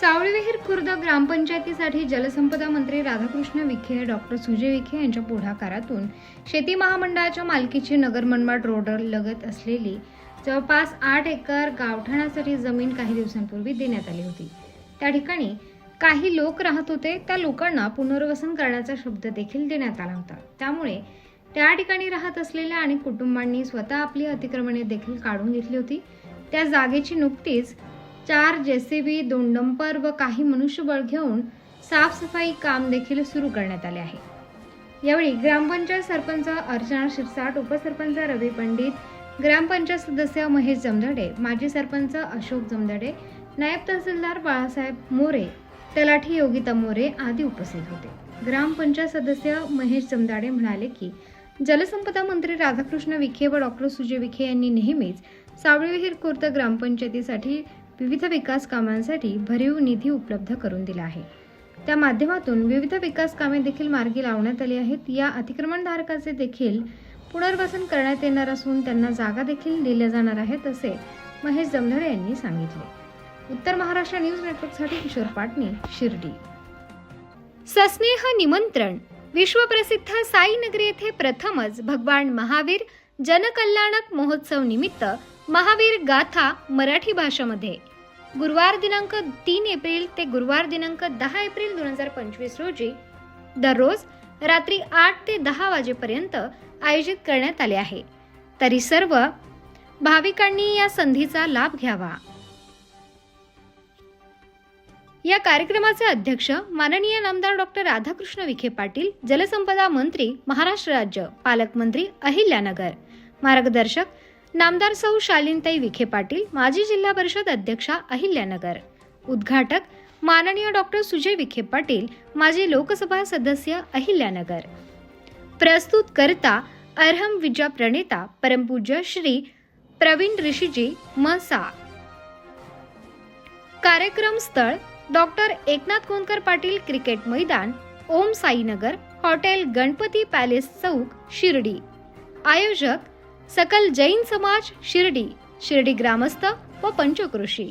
सावळीविहीर खुर्द ग्रामपंचायतीसाठी जलसंपदा मंत्री राधाकृष्ण विखे डॉक्टर सुजय विखे यांच्या पुढाकारातून शेती महामंडळाच्या मालकीची नगर मनमाड रोडवर लगत असलेली जवळपास आठ एकर गावठाणासाठी जमीन काही दिवसांपूर्वी देण्यात आली होती. त्या ठिकाणी काही लोक राहत होते. त्या लोकांना पुनर्वसन करण्याचा शब्द देखील देण्यात आला होता. त्यामुळे त्या ठिकाणी राहत असलेल्या अनेक कुटुंबांनी स्वतः आपली अतिक्रमणे देखील काढून घेतली होती. त्या जागेची नुकतीच चार जेसीबी दोन डंपर व काही मनुष्यबळ घेऊन साफसफाई काम देखील सुरू करण्यात आले आहे. यावेळी ग्रामपंचायत सरपंच अर्चना शिरसाट उपसरपंच रवी पंडित ग्रामपंचायत सदस्य महेश जमधडे माजी सरपंच अशोक जमधडे नायब तहसीलदार बाळासाहेब मोरे तलाठी योगिता मोरे आदी उपस्थित होते. ग्रामपंचायत सदस्य महेश जमदाडे म्हणाले की जलसंपदा मंत्री राधाकृष्ण विखे व डॉक्टर सुजय विखे यांनी नेहमीच सावळीविहीर खुर्द ग्रामपंचायतीसाठी विविध विकास कामांसाठी भरीव निधी उपलब्ध करून दिला आहे. त्या माध्यमातून विविध विकास कामे देखील मार्गी लावण्यात आली आहेत. या अतिक्रमणधारकाचे देखील पुनर्वसन करण्यात येणार असून त्यांना जागा देखील दिल्या जाणार आहेत असे महेश जमधरे यांनी सांगितले. उत्तर महाराष्ट्र न्यूज नेटवर्कसाठी किशोर पाटणी शिर्डी. सस्नेह निमंत्रण. विश्वप्रसिद्ध साईनगरी येथे प्रथमच भगवान महावीर जनकल्याणक महोत्सव निमित्त महावीर गाथा मराठी भाषेमध्ये. गुरुवार दिनांक तीन एप्रिल ते गुरुवार दिनांक दहा एप्रिल दोन हजार पंचवीस रोजी दररोज रात्री आठ ते दहा वाजेपर्यंत आयोजित करण्यात आले आहे. तरी सर्व भाविकांनी या संधीचा लाभ घ्यावा. या कार्यक्रमाचे अध्यक्ष माननीय नामदार डॉक्टर राधाकृष्ण विखे पाटील जलसंपदा मंत्री महाराष्ट्र राज्य पालकमंत्री अहिल्यानगर मार्गदर्शक नामदार सौ शालिनताई विखे पाटील माजी जिल्हा परिषद अध्यक्षा अहिल्यानगर. उद्घाटक माननीय डॉक्टर सुजय विखे पाटील माजी लोकसभा सदस्य अहिल्यानगर. प्रस्तुत करता अर्हम विजा प्रणेता परमपूज्य श्री प्रवीण ऋषीजी मसा कार्यक्रम स्थळ डॉक्टर एकनाथ कोणकर पाटील क्रिकेट मैदान ओम साईनगर हॉटेल गणपती पॅलेस चौक शिर्डी. आयोजक सकल जैन समाज शिर्डी शिर्डी ग्रामस्थ व पंचकृषी.